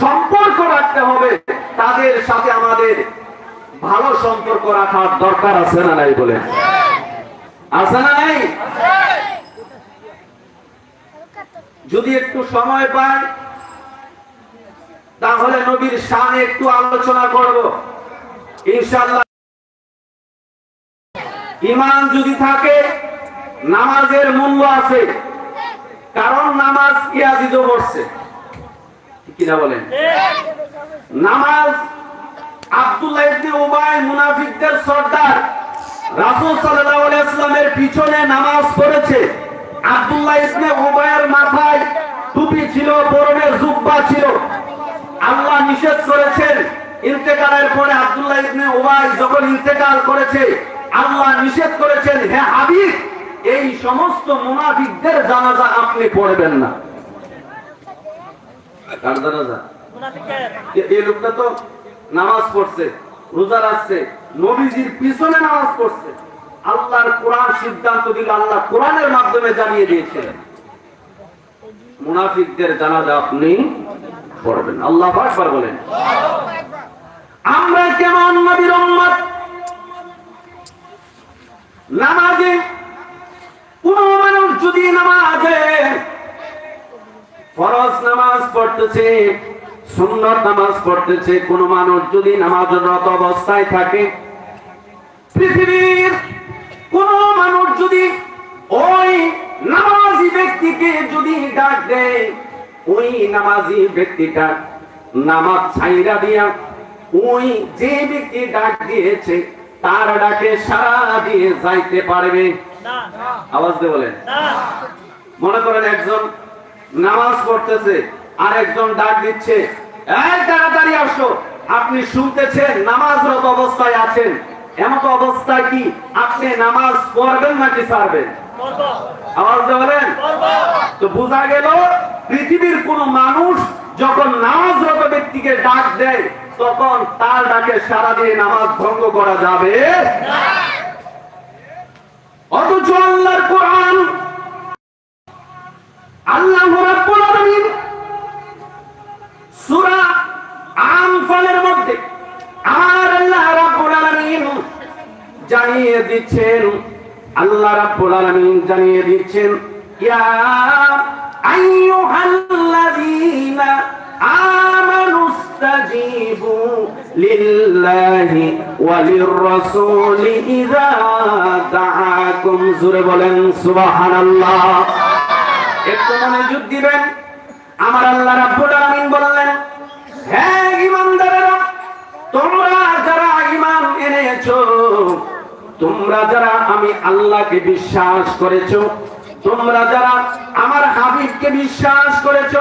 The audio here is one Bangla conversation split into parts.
সম্পর্ক রাখতে হবে। তাদের সাথে আমাদের ভালো সম্পর্ক রাখার দরকার আছে না নাই বলে? আছে না নাই? যদি একটু সময় পায়, তাহলে নবীর শান একটু আলোচনা করব। ইনশাআল্লাহ। ইমান যদি থাকে, নামাজের মূল্য আছে। কারণ নামাজ ইয়াজিদ পড়ছে। আল্লাহ নিষেধ করেছেন। ইন্তেকালের পরে আব্দুল্লাহ ইবনে উবাই যখন ইন্তেকাল করেছে, আল্লাহ নিষেধ করেছেন, হে হাবিব, এই সমস্ত মুনাফিকদের জানাজা আপনি পড়বেন না। কার জানাজা এই লোকটা তো নামাজ পড়ছে রোজা রাখছে নবীজির পিছনে নামাজ পড়ছে। আল্লাহর কোরআন সিদ্ধান্ত দিল আল্লাহ কোরআনের মাধ্যমে জানিয়ে দিয়েছিলেন মুনাফিকদের জানাজা আপনি পড়বেন। আল্লাহ একবার বলেন। আমরা কেমন নবীর উম্মত? নামাজে কোন মানুষ যদি নামাজে ফরজ নামাজ পড়তেছে সুন্নত নামাজ পড়তেছে কোন মানুষ যদি নামাজরত অবস্থায় থাকে পৃথিবীর কোন মানুষ যদি ওই নামাজি ব্যক্তিকে যদি ডাক দেয় ওই নামাজি ব্যক্তিটা নামাজ ছাইরা দিয়া ওই যে ব্যক্তি ডাক দিয়েছে তার ডাকে সারা দিয়ে যাইতে পারবে। আওয়াজ দিয়ে বলেন। মনে করেন একজন নামাজ পড়তেছে আর একজন ডাক দিচ্ছে তাড়াতাড়ি আসো। আপনি শুনতেছেন, নামাজরত অবস্থায় আছেন। এমন অবস্থায় কি আপনি নামাজ পড়বেন নাকি গেল, পৃথিবীর কোন মানুষ যখন ডাক দেয়, তখন তার ডাকে নামাজ ভঙ্গ করা যাবে অথচ আল্লাহ জানিয়ে দিচ্ছেন, আল্লাহ রাব্বুল আলামিন জানিয়ে দিচ্ছেন, ইয়া আইয়ুহাল্লাযীনা আমানু ইস্তাজীবু লিল্লাহি ওয়ালির রাসূলি ইযা দাআকুম। বলেন, সুবহানাল্লাহ। একটু মনোযোগ দিবেন। আমার আল্লাহ রাব্বুল আলামিন বললেন হ্যাঁ ঈমানদারেরা, তোমরা যারা ঈমান এনেছো, তোমরা যারা আমি আল্লাহকে বিশ্বাস করেছ, তোমরা যারা আমার হাবিবকে বিশ্বাস করেছ,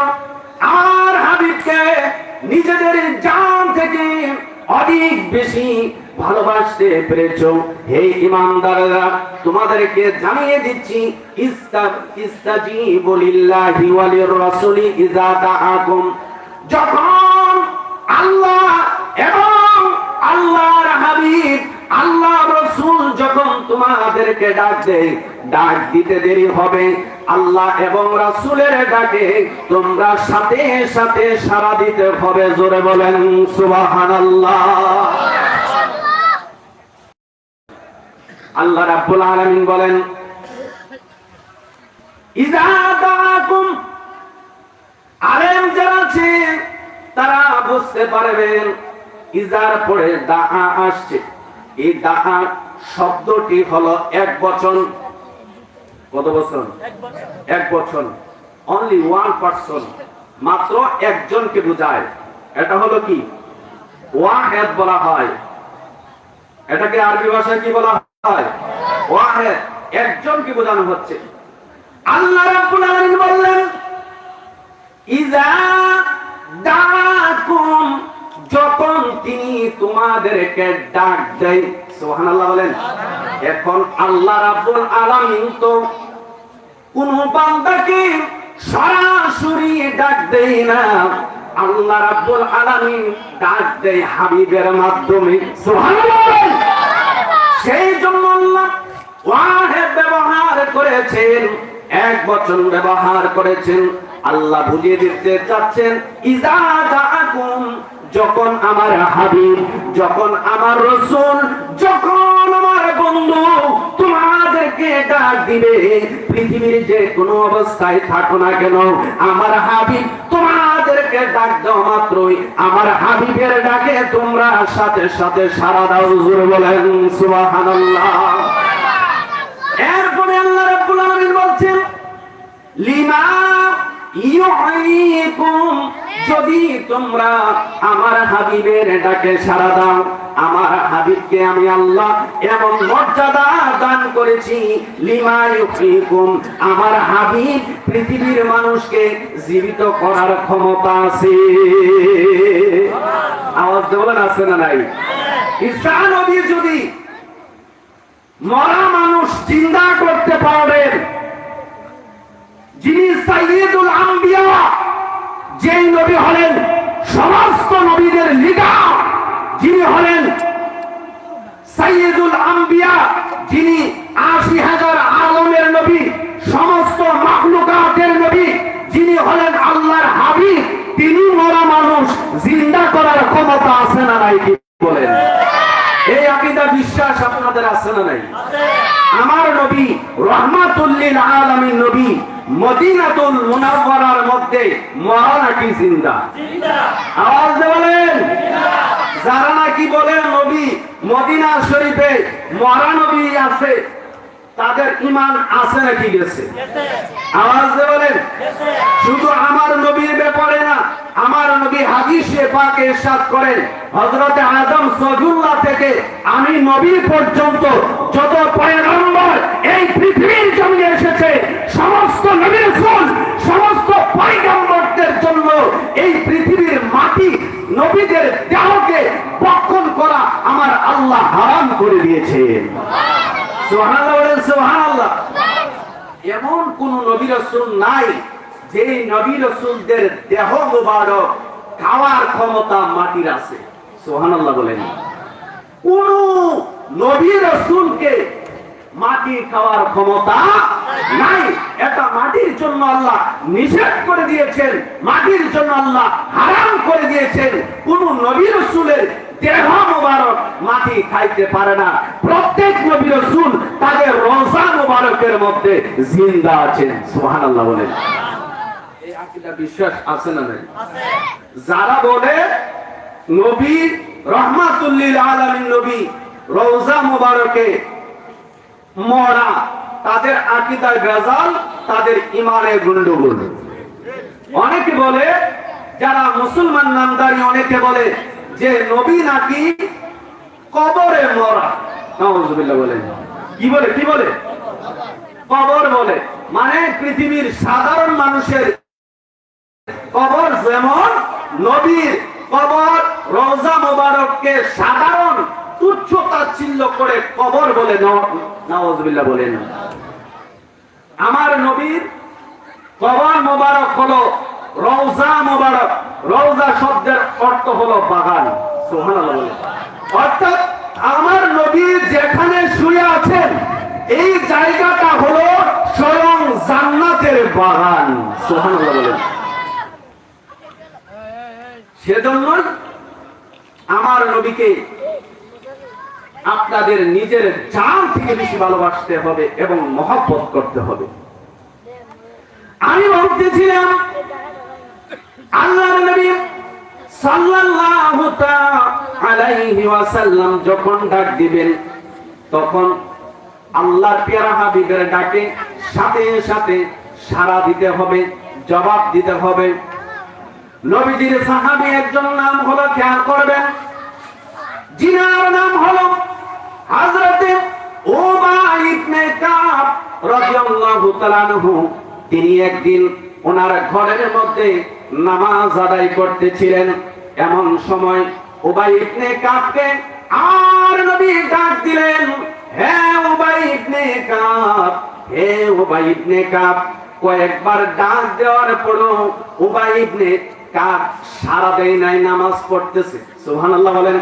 আমার হাবিবকে নিজেদের জান থেকে অধিক বেশি ভালোবাসতে পেরেছ। হে ইমানদাররা, তোমাদেরকে জানিয়ে দিচ্ছি ওয়ালির রাসূলি যখন আল্লাহ এবং আল্লাহর হাবিব আল্লাহ রসুল যখন তোমাদেরকে ডাক দেয়, ডাক দিতে দেরি হবে। আল্লাহ এবং রাসূলের ডাকে তোমরা সাথে সাথে সাড়া দিতে হবে। জোরে বলেন, সুবহানাল্লাহ। আল্লাহ রাব্বুল আলামিন বলেন আলেম যারা আছে তারা বুঝতে পারবেন ইজার পরে আসছে। এই শব্দটি হলো এক বচন। কত বছর এক বছর অনলি ওয়ান পার্সন মাত্র একজনকে বোঝায়। এটা হলো কি? ওয়াহেদ বলা হয়। এটাকে আরবি ভাষায় কি বলা হয়? একজনকে বোঝানো হচ্ছে। আল্লাহ রাব্বুল আলামিন বললেন যখন তিনি তোমাদেরকে ডাক দেয়, সুবহানাল্লাহ বলেন, এখন আল্লাহ রাব্বুল আলামিন তো কোন বান্দাকে সরাসরি ডাক দেয় না। আল্লাহ রাব্বুল আলামিন ডাক দেয় হাবিবের মাধ্যমে। সুবহানাল্লাহ। সেই জন্য আল্লাহ ব্যবহার করেছেন, এক বছর ব্যবহার করেছেন। আল্লাহ বুঝিয়ে দিতে চাচ্ছেন, ইজা দাআকুম যখন আমার হাবিব, যখন আমার রসুল, যখন আমার বন্ধু ডাক দিবে। পৃথিবীর যে কোনো অবস্থায় থাকো না কেন। আমার তোমাদেরকে ডাক মাত্রই। আমার হাবিবের ডাকে তোমরা সাথে সাথে সারা দাও, জোরে বলেন, সুবহানাল্লাহ। এরপরে আল্লাহ রাব্বুল আলামিন বলছেন, লিমা যদি তোমরা আমার হাবিবের ডাকে সাড়া দাও আমার হাবিবকে আমি আল্লাহ এমন মর্যাদা দান করেছি, লিমা ইউহয়িকুম আমার হাবিব পৃথিবীর মানুষকে জীবিত করার ক্ষমতা আছে। আওয়াজ বলেন, আছে না নাই? ঈসা নবী যদি মরা মানুষ চিন্তা করতে পারবেন, যিনি সাইয়্যিদুল আম্বিয়া, যেই নবী হলেন সমস্ত নবীদের লিডার যিনি হলেন সাইয়্যিদুল আম্বিয়া যিনি আশি হাজার আলমের নবী সমস্ত মাখলুকাতের নবী যিনি হলেন আল্লাহর হাবিব তিনি মরা মানুষ জিন্দা করার ক্ষমতা আছে না নাই বলেন? এই আকিদা বিশ্বাস আপনাদের আছে না নাই? আমার নবী রহমাতুল্লিল আলামিন নবী মদিনাতুল মুনাওয়ারার মধ্যে মরা নাকি জিন্দা? আওয়াজ বলেন। যারা নাকি বলেন নবী, মদিনা শরীফে মরা নবী আছে, তাদের ইমান আছে নাকি গেছে? আওয়াজ বলেন, শুধু আমার নবীর ব্যাপারে না, আমার নবী হাদিসে পাকে ইরশাদ করেন, হযরতে আদম সজুল্লাহ থেকে আমি নবী পর্যন্ত যত পয়গম্বর এই পৃথিবীর জমিনে এসেছে, সমস্ত নবী রাসূল, সমস্ত পয়গম্বরদের জন্য এই পৃথিবীর মাটি নবীদের দেহকে বক্ষণ করা আমার আল্লাহ হারাম করে সুবহানাল্লাহ এমন কোন নবী রাসূল নাই যে নবী রাসূলদের দেহ মুবারক খাওয়ার ক্ষমতা মাটির আছে। সুবহানাল্লাহ বলেন। কোন নবী রাসূলকে মাটি খাওয়ার ক্ষমতা নাই। এটা মাটির জন্য আল্লাহ নিষেধ করে দিয়েছেন মাটির জন্য আল্লাহ হারাম করে দিয়েছেন। কোন নবী রাসূলের দেহ মোবারক মাটি খাইতে পারে না। প্রত্যেক নবী রাসূল তাদের রোজা মোবারকের মধ্যে জিন্দা আছেন। সুবহানাল্লাহ বলেন। বিশ্বাস আছে না নাই? যারা বলে নবী রহমাতুল্লিল আলামিন নবী রওজা মোবারকে মরা। তাদের আকীদার গজাল তাদের ইমানের গন্ডগোল অনেকে বলে, যারা মুসলমান নামদারি, অনেকে বলে যে নবী নাকি কবরে মরা। বলেন। কি বলে কি বলে? কবর বলে। মানে পৃথিবীর সাধারণ মানুষের কবর যেমন, নবীর কবর, রোজা মোবারককে সাধারণ করে কবর বলে নওয়াজবিল্লাহ বলেন আমার নবীর কবর মোবারক মোবারক। শব্দের অর্থ হলো বাগান অর্থাৎ আমার নবী যেখানে শুয়ে আছেন, এই জায়গাটা হলো স্বয়ং জান্নাতের বাগান সেজন্যই আমার নবীকে আপনাদের নিজের জান থেকে বেশি ভালোবাসতে হবে এবং মহব্বত করতে হবে। আমি বলতেছিলাম, আল্লাহর নবী সাল্লাল্লাহু ওয়াসাল্লাম যখন ডাক দিবেন, তখন হাবিবের ডাকে সাথে সাথে সাড়া দিতে হবে, জবাব দিতে হবে। নবীজির সাহাবী একজন নাম হলো, খেয়াল করবেন, জিনার নাম হলো তাআলা তিনি একদিন ওনার ঘরের মধ্যে নামাজ আদায় করতেছিলেন। এমন সময় উবাই ইবনে কাবকে আর নবী ডাক দিলেন, হে উবাই ইবনে কাব, হে উবাই ইবনে কাব। কয়েকবার ডাক দেওয়ার পরও উবাই ইবনে কাব সারা দেয় নাই, নামাজ পড়তেছে। সুবহানাল্লাহ বলেন।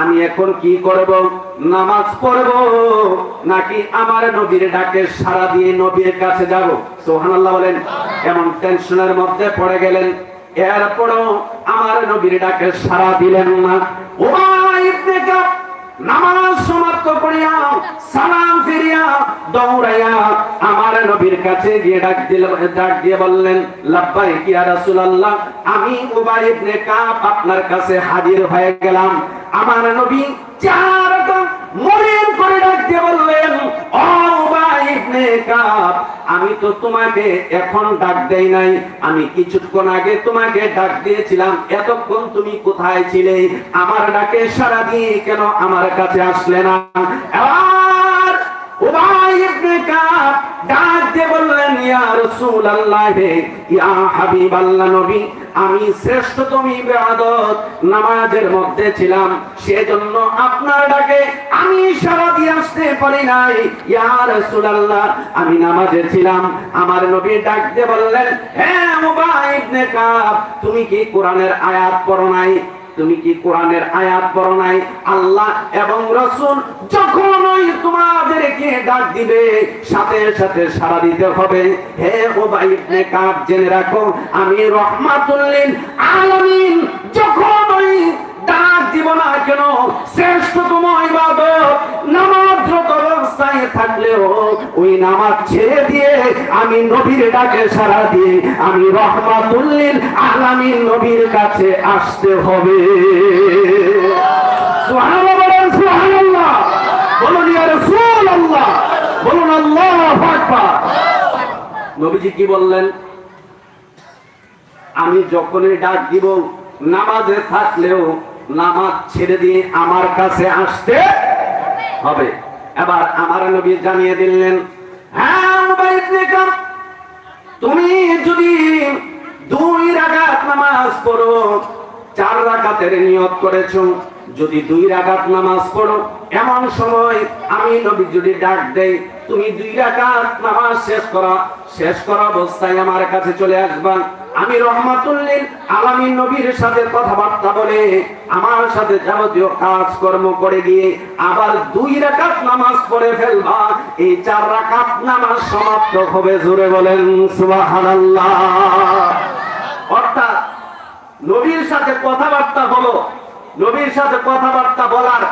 আমি এখন কি করব? নামাজ পড়ব, নাকি আমার নবীর ডাকে সারা দিয়ে নবীর কাছে যাব? সোহানাল্লাহ বলেন, এমন টেনশনের মধ্যে পড়ে গেলেন। এরপরও আমার নবীর ডাকে সারা দিলেন না। উবাই ইবনে নামাজ সমাপ্ত করিয়া, সালাম ফিরিয়া দৌড়াইয়া আমার নবীর কাছে গিয়ে ডাক দিল, ডাক দিয়ে বললেন লাব্বাই কি রাসূলুল্লাহ, আমি উবাই ইবনে কাব আপনার কাছে হাজির হয়ে গেলাম। আমার নবী চার মরিম করে ডাক দিয়ে বললেন, ও উবাই ইবনে কাব আমি তো তোমাকে এখন ডাক দেই নাই। আমি কিছুক্ষণ আগে তোমাকে ডাক দিয়েছিলাম। এতক্ষণ তুমি কোথায় ছিলে? আমার ডাকে সারা দিয়ে কেন আমার কাছে আসলে না? আমি শ্রেষ্ঠ তুমি বেয়াদত নামাজের মধ্যে ছিলাম, সেজন্য আপনার ডাকে আমি সারা দিয়ে আসতে পারি নাই। ইয়া রাসূলুল্লাহ, আমি নামাজে ছিলাম, আমার নবী ডাক দিয়ে বললেন কাব তুমি কি কোরআনের আয়াত পড়ো নাই? তুমি কি কোরআনের আয়াত পড়ো নাই? আল্লাহ এবং রসুল যখনই তোমাদেরকে ডাক দিবে, সাথে সাথে সারা দিতে হবে। হে ওবাই ইবনে কাব, জেনে রাখো, আমি রহমাতুল্লিল আলামিন যখনই ডাক দিব না কেন, শ্রেষ্ঠতম ইবাদত নামাজরত অবস্থায় থাকলেও ওই নামাজ ছেড়ে দিয়ে আমি নবীর ডাকে সারা দিয়ে আমি রহমাতুল্লিল আলামিন নবীর কাছে আসতে হবে। কি বললেন? আমি যখনই ডাক দিব, নামাজে থাকলেও নামাজ ছেড়ে দিয়ে আমার কাছে আসতে হবে। এবার আমার নবী জানিয়ে দিলেন হ্যাঁ তুমি যদি দুই রাগাত নামাজ পড়ো, চার রাগাতের নিয়ত করেছ, যদি দুই রাগাত নামাজ পড়ো, এমন সময় আমি নবী যদি ডাক দেই তুমি দুই রাকাত নামাজ শেষ করা শেষ করা অবস্থায় আমার কাছে চলে আসবা। আমি রহমাতুল্লিল আলামিন নবীর সাথে কথাবার্তা বলে আমার সাথে যাবতীয় কাজকর্ম করে গিয়ে আবার দুই রাকাত নামাজ পড়ে ফেলবা। এই চার রাকাত নামাজ সমাপ্ত হবে জোরে বলেন, সুবহানাল্লাহ। অর্থাৎ নবীর সাথে কথাবার্তা হলো নবীর সাথে কথাবার্তা বলার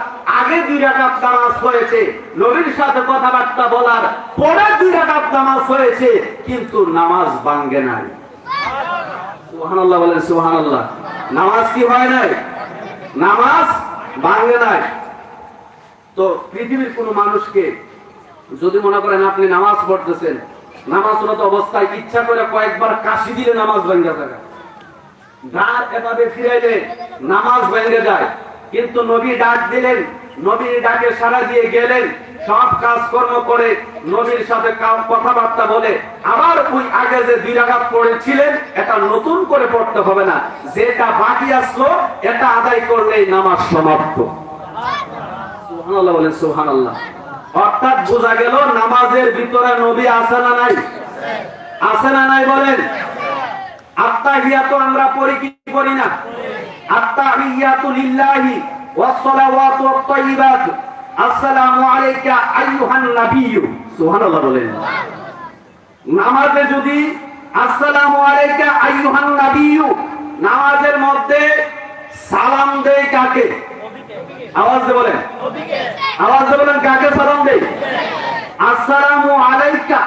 আগে দুই রাকাত নামাজ হয়েছে নবীর সাথে কথাবার্তা বলার পরে দুই রাকাত নামাজ হয়েছে কিন্তু নামাজ ভাঙ্গে নাই। নামাজ কি নাই? নামাজ ভাঙ্গে নাই। তো পৃথিবীর কোন মানুষকে যদি করেন আপনি নামাজ পড়তেছেন, নামাজরত অবস্থায় ইচ্ছা করে কয়েকবার কাশি দিলে নামাজ ভেঙে যায় ডাক এভাবে ফিরাইলে নামাজ ভেঙে যায়। কিন্তু নবী ডাক দিলেন, নবীর ডাকে সারা দিয়ে গেলেন, সব কাজকর্ম করে নবীর সাথে কথাবার্তা বলে আবার ওই আগে যে দুই রাকাত পড়েছিলেন, এটা নতুন করে পড়তে হবে না। যেটা বাকি আসলো, এটা আদায় করলেই নামাজ সমাপ্ত। বলেন সুবহানাল্লাহ। অর্থাৎ বোঝা গেল, নামাজের ভিতরে নবী আছে না নাই? আছে না নাই বলেন? আত্তাহিয়াতু আমরা পড়ি কি পড়ি না? আত্তাহিয়াতু লিল্লাহি ওয়াস ওয়াত আসসালামু আলাইকা আইয়ুহান নাবিয়্যু। সুবহানাল্লাহ বলেন। নামাজে যদি আসসালামু আলাইকা আইয়ুহান নাবিয়্যু, নামাজের মধ্যে সালাম দেয় কাকে? আওয়াজ দিয়ে বলেন। আওয়াজ দিয়ে বলেন কাকে সালাম দেয়? আসসালামু আলাইকা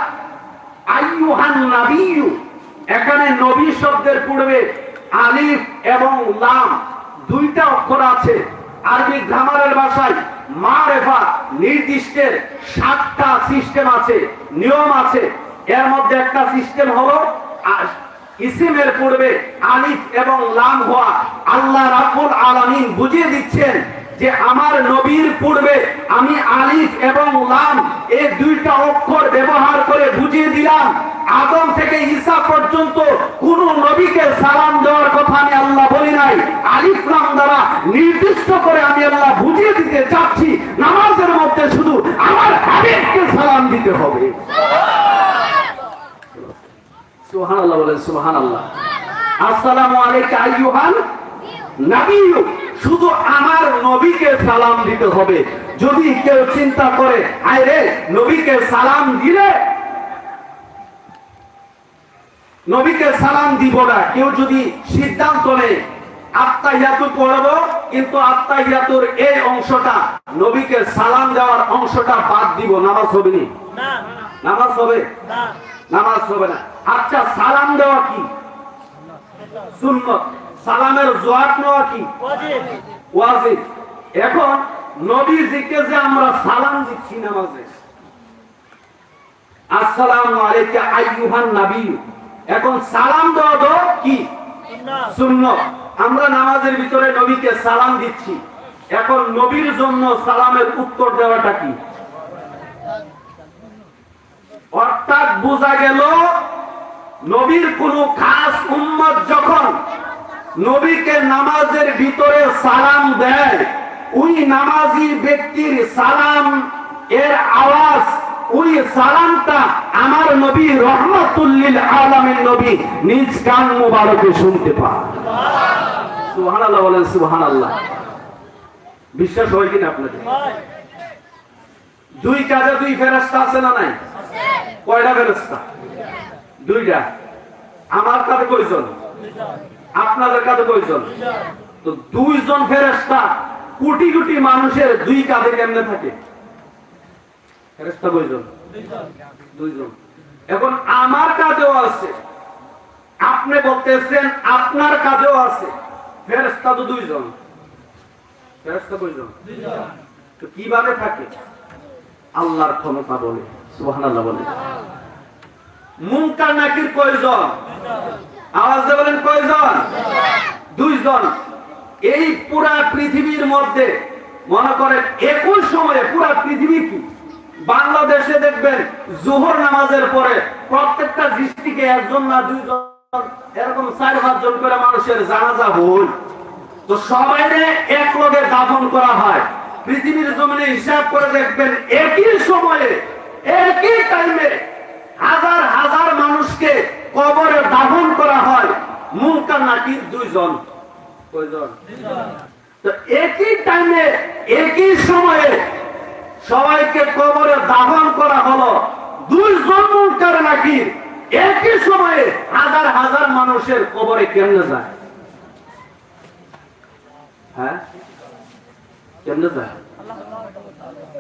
আইয়ুহান নাবিয়্যু। এখানে নবী শব্দের পূর্বে আলিফ এবং লাম দুইটা অক্ষর আছে। আরবি গ্রামারের ভাষায় মারেফা নির্দিষ্টের সাতটা সিস্টেম আছে, নিয়ম আছে। এর মধ্যে একটা সিস্টেম হলো ইসিমের পূর্বে আলিফ এবং লাম হওয়া। আল্লাহ রাব্বুল আলামিন বুঝিয়ে দিচ্ছেন যে আমার নবীর পূর্বে আমি আলিফ এবং লাম এই দুইটা অক্ষর ব্যবহার করে বুঝিয়ে দিলাম। আদম থেকে ঈসা পর্যন্ত কোন নবীকে সালাম দেওয়ার কথা আমি আল্লাহ বলি নাই। আলিফ, লাম দ্বারা নির্দিষ্ট করে আমি আল্লাহ বুঝিয়ে দিতে চাচ্ছি। নামাজের মধ্যে শুধু আমার হাবিবকে সালাম দিতে হবে। সুবহানাল্লাহ বলেন বলেন সুবহান আল্লাহ আসসালামু আলাইকা আইয়ুহান নাবিয়্যু শুধু আমার নবীকে সালাম দিতে হবে। যদি কেউ চিন্তা করে আয় রে নবীকে সালাম দিলে? নবীকে সালাম দিব না। কেউ যদি সিদ্ধান্ত নেয় আত্মাহিয়াতু পড়ব কিন্তু আত্মাহিয়াতুর এই অংশটা নবীকে সালাম দেওয়ার অংশটা বাদ দিব। নামাজ হবে নি? না নামাজ হবে? নামাজ হবে না। আচ্ছা সালাম দেওয়া কি? সুন্নত। সালামের জবাব নেওয়া কি? ওয়াজিব। এখন নবীজিকে যে আমরা সালাম দিচ্ছি নামাজে। আসসালামু আলাইকা আইয়ুহান নবী। এখন সালাম দেওয়া তো কি? সুন্নাহ। আমরা নামাজের ভিতরে নবীকে সালাম দিচ্ছি। এখন নবীর জন্য সালামের উত্তর দেওয়াটা কি? অর্থাৎ বোঝা গেল নবীর কোন খাস উম্মত যখন নবীকে নামাজের ভিতরে সালাম দেয়। ওই নামাজি ব্যক্তির সালাম, এর আওয়াজ, ওই সালামটা আমার নবী রহমতুল্লিল আলমের নবী নিজ কান মুবারকে শুনতে পায় সুহান আল্লাহ বলেন সুহান আল্লাহ বিশ্বাস হয় কিনা আপনাদের? দুই কাজে দুই ফেরস্তা আছে না নাই? কয়টা ফেরস্তা দুইটা। আমার কাছে কয়জন? আপনাদের কাছে কয়জন? তো দুইজন ফেরেস্তা কোটি কোটি মানুষের দুই কাঁধে কেমনে থাকে? ফেরেস্তা কয়জন? দুইজন। এখন আমার কাজেও আছে। আপনি বলতেছেন আপনার কাজেও আছে। ফেরেস্তা তো দুইজন। ফেরেস্তা কয়জন? তো কীভাবে থাকে? আল্লাহর ক্ষমতা বলে, সুবহানাল্লাহ বলে। মুনকার নাকির কয়জন? আওয়াজ বলেন কয়জন? দুইজন। এই পুরা পৃথিবীর মধ্যে মনে করেন একই সময়ে পুরা পৃথিবী কি? বাংলাদেশে দেখবেন জোহর নামাজের পরে প্রত্যেকটা দৃষ্টিকে একজন না দুইজন, এরকম চার পাঁচজন করে মানুষের জানাজা হল তো সবাই এক লগে দাফন করা হয়। পৃথিবীর জমিনে হিসাব করে দেখবেন একই সময়ে, একই টাইমে হাজার হাজার মানুষকে কবরে দাফন করা হয়। মুনকার নাকি দুইজন? একই টাইমে একই সময়ে সবাইকে কবরে দাফন করা হলো। দুইজন মুনকার নাকি একই সময়ে হাজার হাজার মানুষের কবরে কেমনে যায়? হ্যাঁ? কেমনে যায়?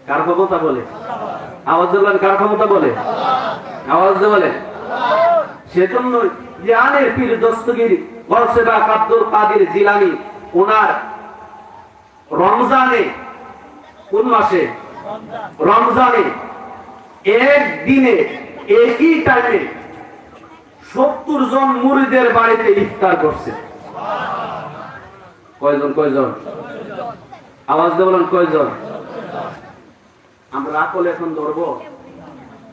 কার ক্ষমতা বলে? আওয়াজ দেবেন কার ক্ষমতা বলে? আওয়াজ দিয়ে বলে সেজন্য জানে পীর আব্দুল কাদের জিলানি, ওনার রমজানে কোন মাসে? রমজানে এক দিনে একই টাইমে সত্তর জন মুরিদের বাড়িতে ইফতার করছে। কয়জন কয়জন? আওয়াজ দিয়ে বলেন কয়জন? আমরা আকল এখন ধরবো।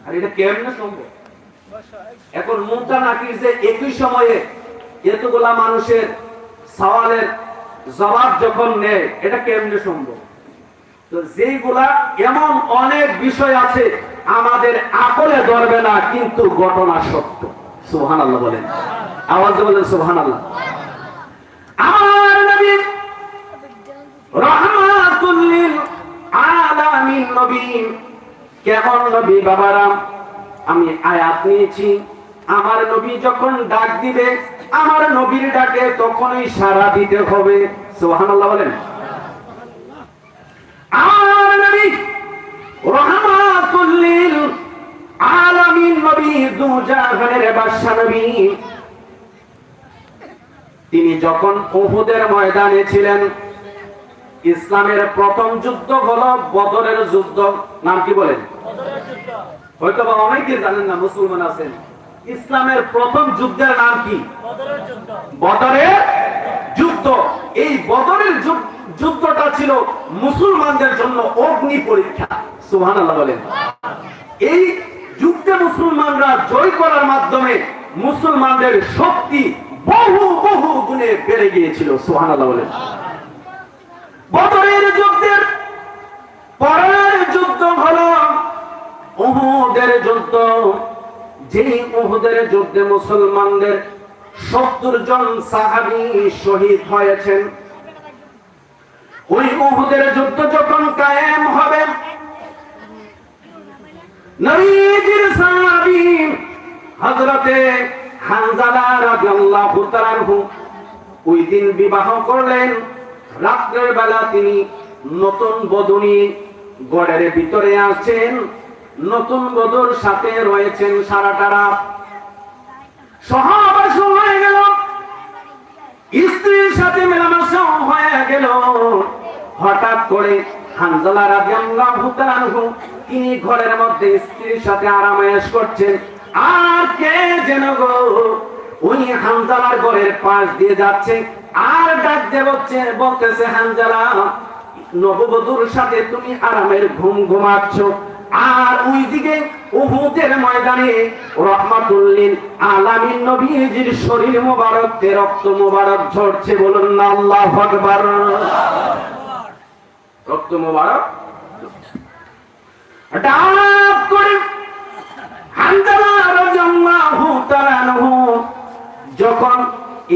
আর এটা কেমনে সম্ভব? এখন মুমতা নাকির যে একই সময়ে এতগুলা মানুষের সওয়ালের জবাব যখন নেয়, এটা কেমনে সম্ভব? তো যেগুলা এমন অনেক বিষয় আছে, আমাদের আকলে ধরবে না, কিন্তু ঘটনা সত্য। সুহান আল্লাহ বলেন। আওয়াজ বলেন সুহান আল্লাহ আমার নবী রহমাতুল্লিল আলামিন নবী। কেমন নবী বাবারাম? আমি আয়াত নিয়েছি। আমার নবী যখন ডাক দিবে, আমার নবীর ডাকে তখনই সারা দিতে হবে। সুবহানাল্লাহ বলেন। আমার নবী রহমাতুল্লিল আলামিন নবী, দুজাহানের বাদশা নবী। তিনি যখন উহুদের ময়দানে ছিলেন, ইসলামের প্রথম যুদ্ধ হলো বদরের যুদ্ধ। নাম কি বলেন? হয়তো বা অনেকে জানেন না মুসলমান আছেন। ইসলামের প্রথম যুদ্ধের নাম কি? বদরের যুদ্ধ। এই বদরের যুদ্ধ- যুদ্ধটা ছিল মুসলমানদের জন্য অগ্নি পরীক্ষা। সুবহানাল্লাহ বলেন। এই যুদ্ধে মুসলমানরা জয় করার মাধ্যমে মুসলমানদের শক্তি বহু বহু গুণে বেড়ে গিয়েছিল। সুবহানাল্লাহ বলেন। বদরের যুদ্ধের পরের যুদ্ধ হলো উহুদের যুদ্ধ, যিনি উহুদের যুদ্ধে মুসলমানদের সত্তর জন সাহাবি শহীদ হয়েছেন, ওই উহুদের যুদ্ধ যখন কায়েম হবে, নবীজির সাহাবী হযরতে রাদিয়াল্লাহু তাআলা আনহু ওই দিন বিবাহ করলেন। রাত্রের বেলা তিনি নতুন বধূনি গড়ের ভিতরে আছেন নতুন বধুর সাথে রয়েছেন সারাটা রাত। সহবাস হয়ে গেল। স্ত্রীর সাথে মেলামেশা হয়ে গেল। হঠাৎ করে হানজালা তিনি ঘরের মধ্যে স্ত্রীর সাথে করছেন। আর কে যেন গো? উনি হানজালার ঘরের পাশ দিয়ে যাচ্ছে। আর ডাক দিয়ে বলছে বলতেছে, হানজালা, নববধূর সাথে তুমি আরামের ঘুম ঘুমাচ্ছ। আর ওইদিকে উহুদের ময়দানে আলামিন নবীজির শরীর মোবারক রক্ত মোবারক ঝরছে বলুন না, আল্লাহু আকবার। রক্ত মোবারক ডাক করে যখন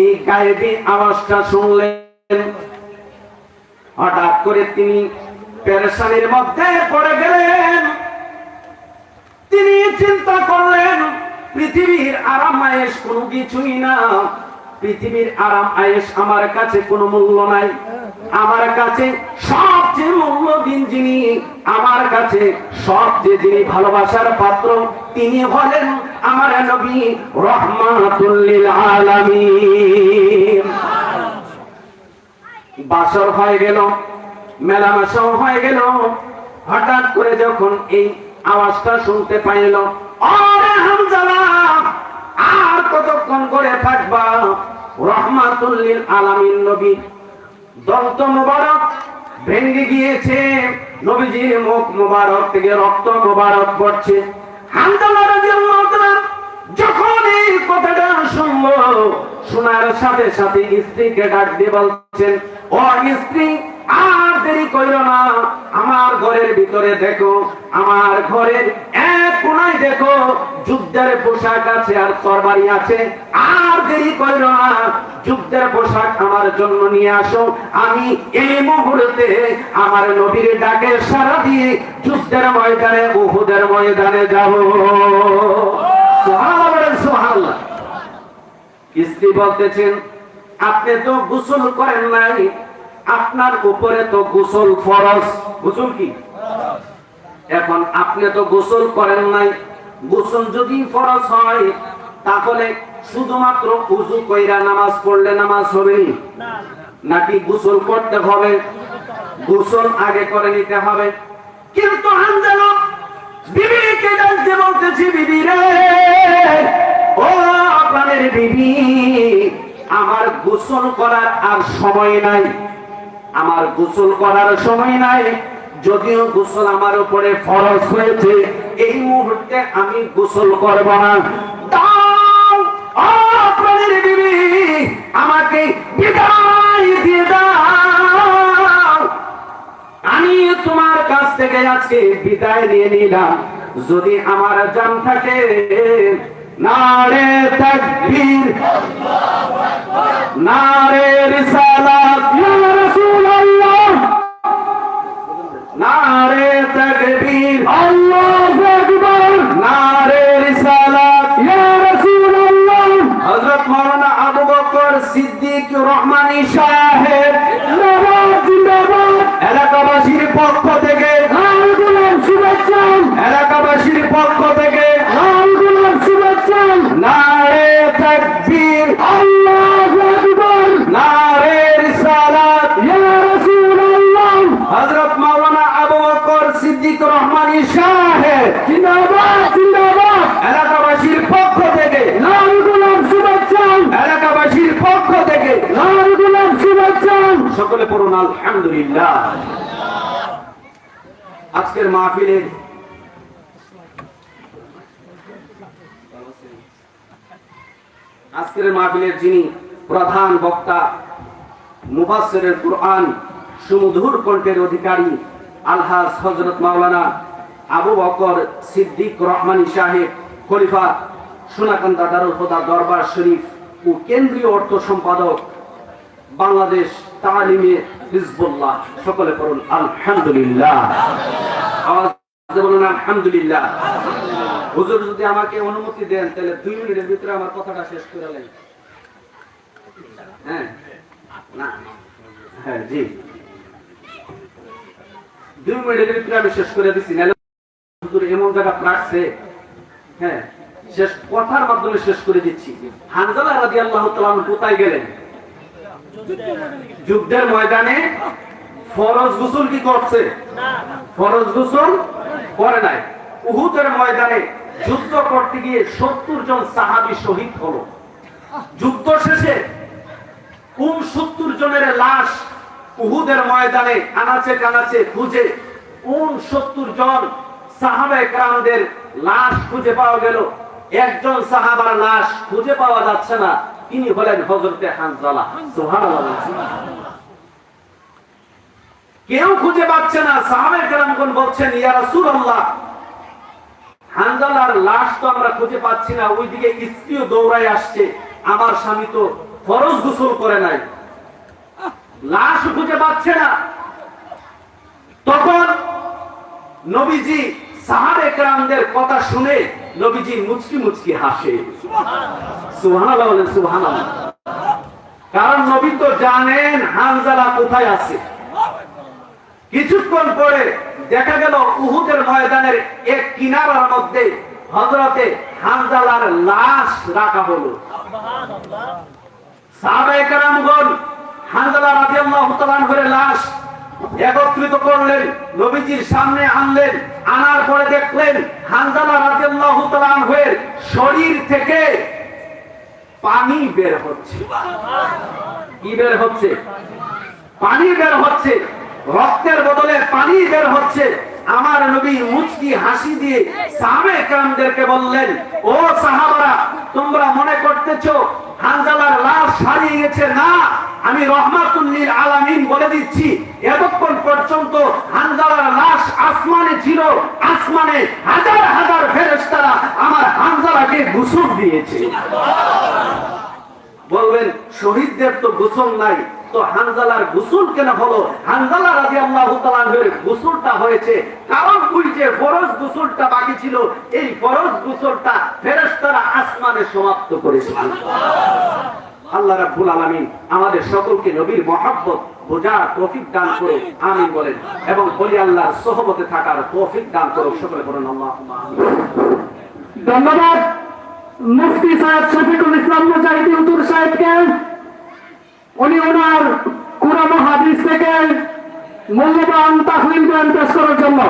এই গায়েবী আওয়াজটা শুনলেন, হঠাৎ করে তিনি পেরেশানির মধ্যে পড়ে গেলেন। তিনি চিন্তা করলেন, পৃথিবীর আরাম আয়েস কোনো কিছুই না। পৃথিবীর আরাম আয়েস আমার কাছে কোনো মূল্য নাই। আমার কাছে সবচেয়ে মূল্যদিন যিনি, আমার কাছে সবচেয়ে যিনি ভালোবাসার পাত্র, তিনি হলেন আমার নবী রহমাতুল্লিল আলামিন। বাসর হয়ে গেল, মেলামেশাও হয়ে গেল। হঠাৎ করে যখন এই আওয়াজটা শুনতে পাইল। আরে কতক্ষণ করে থাকবা? রহমাতুল্লিল আলামিন নবী, দন্ত মোবারক ভেঙে গিয়েছে। নবীজির মুখ মোবারক থেকে রক্ত মোবারক পড়ছে। যখন এই কথাটা শুনলো, শোনার সাথে সাথে স্ত্রীকে ডাক দিয়ে বলছেন, ও স্ত্রী আর দেরি কইরো না। আমার ঘরের ভিতরে দেখো, আমার ঘরের এক কোনায় দেখো, যুদ্ধের পোশাক আছে আর তরবারি আছে। আর দেরি কইরো না, যুদ্ধের পোশাক আমার জন্য নিয়ে আসো। আমি এই মুহূর্তে আমার নবীর ডাকে সারা দিয়ে যুদ্ধের ময়দানে, উহুদের ময়দানে যাব। স্ত্রী বলতেছেন, আপনি তো গোসল করেন নাই। আপনার উপরে তো গোসল ফরজ। গোসল কি? এখন আপনি তো গোসল করেন নাই। গোসল যদি ফরজ হয়, তাহলে শুধুমাত্র উজু কইরা নামাজ পড়লে নামাজ হবে নাকি গোসল করতে হবে? গোসল আগে করে নিতে হবে। কিন্তু আমার গোসল করার আর সময় নাই। আমার গোসল করার সময় নাই। যদিও গোসল আমার উপরে ফরজ হয়েছে, এই মুহূর্তে আমি গোসল করব না। আমাকে আমি তোমার কাছ থেকে আজকে বিদায় নিয়ে নিলাম। যদি আমার জান থাকে, নারে তাকবীর, নারে রিসালাত ইয়া রাসূলুল্লাহ নারে তাকবীর আল্লাহু আকবার নারে রিসালাত ইয়া রাসূলুল্লাহ হযরত মাওলানা আবু বকর সিদ্দিক রহমানী সাহেব জিন্দাবাদ জিন্দাবাদ এলাকাবাসীর পক্ষ থেকে লাল গোলাপ শুভেচ্ছা এলাকাবাসীর পক্ষ থেকে লাল গোলাপ শুভেচ্ছা নারে তাকবীর আল্লাহু আকবার নারে রিসালাত ইয়া রাসূলুল্লাহ হযরত মাওলানা আবু বকর সিদ্দিক রহমানী সাহেব জিন্দাবাদ জিন্দাবাদ এলাকাবাসীর পক্ষ থেকে লাল গোলাপ শুভেচ্ছা এলাকাবাসীর পক্ষ থেকে লাল গোলাপ শুভেচ্ছা সকলে পড়ুন আলহামদুলিল্লাহ। আজকের মাহফিলের আজকের মাহফিলের যিনি প্রধান বক্তা, মুফাসসিরের কুরআন সুমধুর কণ্ঠের অধিকারী, আলহাজ হযরত মাওলানা আবু বকর সিদ্দিক রহমানী সাহেব, খলিফা সোনাকান্দা দারুল হুদা দরবার শরীফ ও কেন্দ্রীয় অর্থ সম্পাদক বাংলাদেশ তালিমে হিজবুল্লাহ, সকলে পড়ুন, আলহামদুলিল্লাহ। আওয়াজ বলুন, আলহামদুলিল্লাহ। হুজুর যদি আমাকে অনুমতি দেন, তাহলে দুই মিনিটের ভিতরে আমার কথাটা শেষ করে হ্যাঁ? হ্যাঁ জি। দুই মিনিটের ভিতরে আমি শেষ করে দিচ্ছি এমন জায়গা রাখছে হ্যাঁ শেষ কথার মাধ্যমে শেষ করে দিচ্ছি। হানজালা রাজি আল্লাহ কোথায় গেলেন? যুদ্ধের ময়দানে ফরজ গোসল কি করছে? ফরজ গোসল করে নাই। উহুদের ময়দানে যুদ্ধ করতে গিয়ে সত্তর জন সাহাবি শহীদ হলো। যুদ্ধ শেষে কোন সত্তর জনের লাশ উহুদের ময়দানে আনাচে কানাচে খুঁজে কোন সত্তর জন সাহাবে একরামদের লাশ খুঁজে পাওয়া গেল। একজন সাহাবার লাশ খুঁজে পাওয়া যাচ্ছে না। তিনি হলেন হজরতে হানজালা, সুবহানাল্লাহ। কেউ খুঁজে পাচ্ছে না সাহাবে কেরামগণ বলছেন, ইয়া রাসূলুল্লাহ, হানজালার লাশ তো আমরা খুঁজে পাচ্ছি না, ওইদিকে স্ত্রীও দৌড়ায় আসছে, আমার স্বামী তো ফরজ গোসল করে নাই। লাশ খুঁজে পাচ্ছে না। তখন নবীজি সাহাবে কেরামদের কথা শুনে নবীজি মুচকি মুচকি হাসে। কারণ নবী তো জানেন হানজালা কোথায় আছে। কিছুক্ষণ পরে দেখা গেল উহুদের ময়দানের এক কিনারার মধ্যে হজরতে হানজালার লাশ রাখা হলো। লাশ একত্রিত করলেন, নবীজির সামনে আনলেন। আনার পরে দেখলেন হানজালা তাআলা শরীর থেকে পানি বের হচ্ছে। কি বের হচ্ছে? পানি বের হচ্ছে। রক্তের বদলে পানি বের হচ্ছে। আমার নবী মুচকি হাসি দিয়ে সাহাবে কামদেরকে বললেন, ও সাহাবারা, তোমরা মনে করতেছো হানজালার লাশ হারিয়ে গেছে না? আমি রহমাতুল্লিল আলামিন বলে দিচ্ছি, এতক্ষণ পর্যন্ত হানজালার লাশ আসমানে ছিল, আসমানে হাজার হাজার ফেরেশতারা আমার হানজালাকে গোসল দিয়েছে। বলবেন, শহীদদের তো গোসল নাই, তো হানজালার গোসল কেন হলো? হানজালা রাজি আল্লাহ গোসলটা হয়েছে, কারণ ওই যে ফরজ গোসলটা বাকি ছিল, এই ফরজ গোসলটা ফেরেশতারা আসমানে সমাপ্ত করেছিল আল্লাহ রাব্বুল আলামিন আমাদের সকলকে নবীর মহব্বত বোঝার তৌফিক দান করো আমিন। বলেন। এবং বলি আল্লাহর সহবতে থাকার তৌফিক দান করো সকলে বলেন আল্লাহুম্মা আমিন। ধন্যবাদ। মুফতি সাহেব শফিকুল ইসলাম মুজাহিদি হুজুর সাহেবকে। উনি ওনার কুরানো হাদিস থেকে মূল্যবান তাহলিল জ্ঞান পেশ করার জন্য।